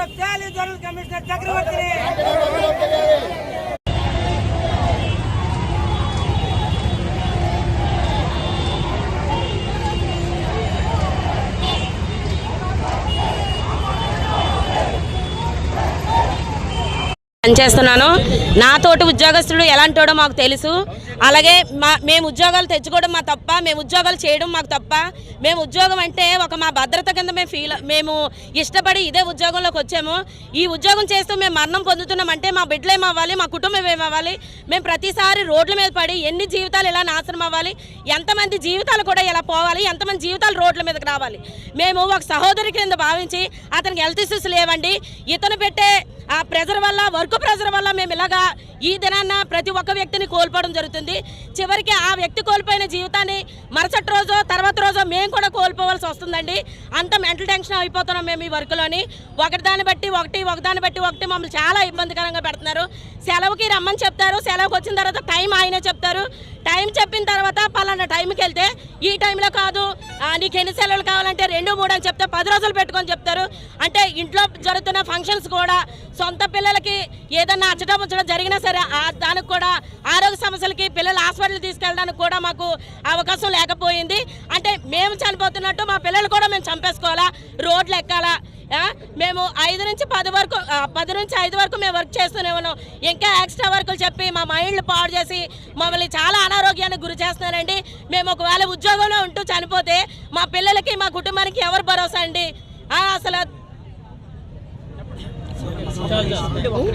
Minister jolly general commissioner Chakravarthi పనిచేస్తున్నాను నాతోటి ఉద్యోగస్తుడు ఎలాంటోడో మాకు తెలుసు. అలాగే మా మేము ఉద్యోగాలు తెచ్చుకోవడం మా తప్ప మేము ఉద్యోగాలు చేయడం మాకు తప్ప. మేము ఉద్యోగం అంటే ఒక మా భద్రత కింద మేము ఫీల్ మేము ఇష్టపడి ఇదే ఉద్యోగంలోకి వచ్చాము. ఈ ఉద్యోగం చేస్తూ మేము మరణం పొందుతున్నాం అంటే మా బిడ్డలు ఏమవ్వాలి మా కుటుంబం ఏమవ్వాలి మేము ప్రతిసారి రోడ్ల మీద పడి ఎన్ని జీవితాలు ఇలా నాశనం అవ్వాలి? ఎంతమంది జీవితాలు కూడా ఇలా పోవాలి? ఎంతమంది జీవితాలు రోడ్ల మీదకి రావాలి? మేము ఒక సహోదరి కింద భావించి అతనికి హెల్త్ ఇష్యూస్ లేవండి. ఇతను పెట్టే ఆ ప్రెజర్ వల్ల వర్క్ ప్రెజర్ వల్ల మేము ఇలాగా ఈ దినాన్న ప్రతి ఒక్క వ్యక్తిని కోల్పోవడం జరుగుతుంది. చివరికి ఆ వ్యక్తి కోల్పోయిన జీవితాన్ని మరుసటి రోజు తర్వాత రోజు మేము కూడా కోల్పోవాల్సి వస్తుందండి. అంత మెంటల్ టెన్షన్ అయిపోతున్నాం మేము ఈ వర్క్లోని ఒకటి దాన్ని బట్టి ఒకటి ఒకదాన్ని బట్టి ఒకటి మమ్మల్ని చాలా ఇబ్బందికరంగా పెడుతున్నారు. సెలవుకి రమ్మని చెప్తారు. సెలవుకి వచ్చిన తర్వాత టైం ఆయనే చెప్తారు. టైం చెప్పిన తర్వాత పలానా టైంకి వెళ్తే ఈ టైంలో కాదు. నీకు ఎన్ని సెలవులు కావాలంటే రెండు మూడు అని చెప్తే పది రోజులు పెట్టుకొని చెప్తారు. అంటే ఇంట్లో జరుగుతున్న ఫంక్షన్స్ కూడా సొంత పిల్లలకి ఏదన్నా అచ్చటం ఉంచడం జరిగినా సరే దానికి కూడా ఆరోగ్య సమస్యలకి పిల్లలు హాస్పిటల్ తీసుకెళ్ళడానికి కూడా మాకు అవకాశం లేకపోయింది. అంటే మేము చనిపోతున్నట్టు మా పిల్లలు కూడా మేము చంపేసుకోవాలా? రోడ్లు మేము ఐదు నుంచి పది వరకు పది నుంచి ఐదు వరకు మేము వర్క్ చేస్తూనే ఉన్నాం. ఇంకా ఎక్స్ట్రా వర్కులు చెప్పి మా మైండ్లు పాడు చేసి మమ్మల్ని చాలా అనారోగ్యానికి గురి చేస్తున్నారండి. మేము ఒకవేళ ఉద్యోగంలో ఉంటూ చనిపోతే మా పిల్లలకి మా కుటుంబానికి ఎవరు భరోసా అండి? అసలు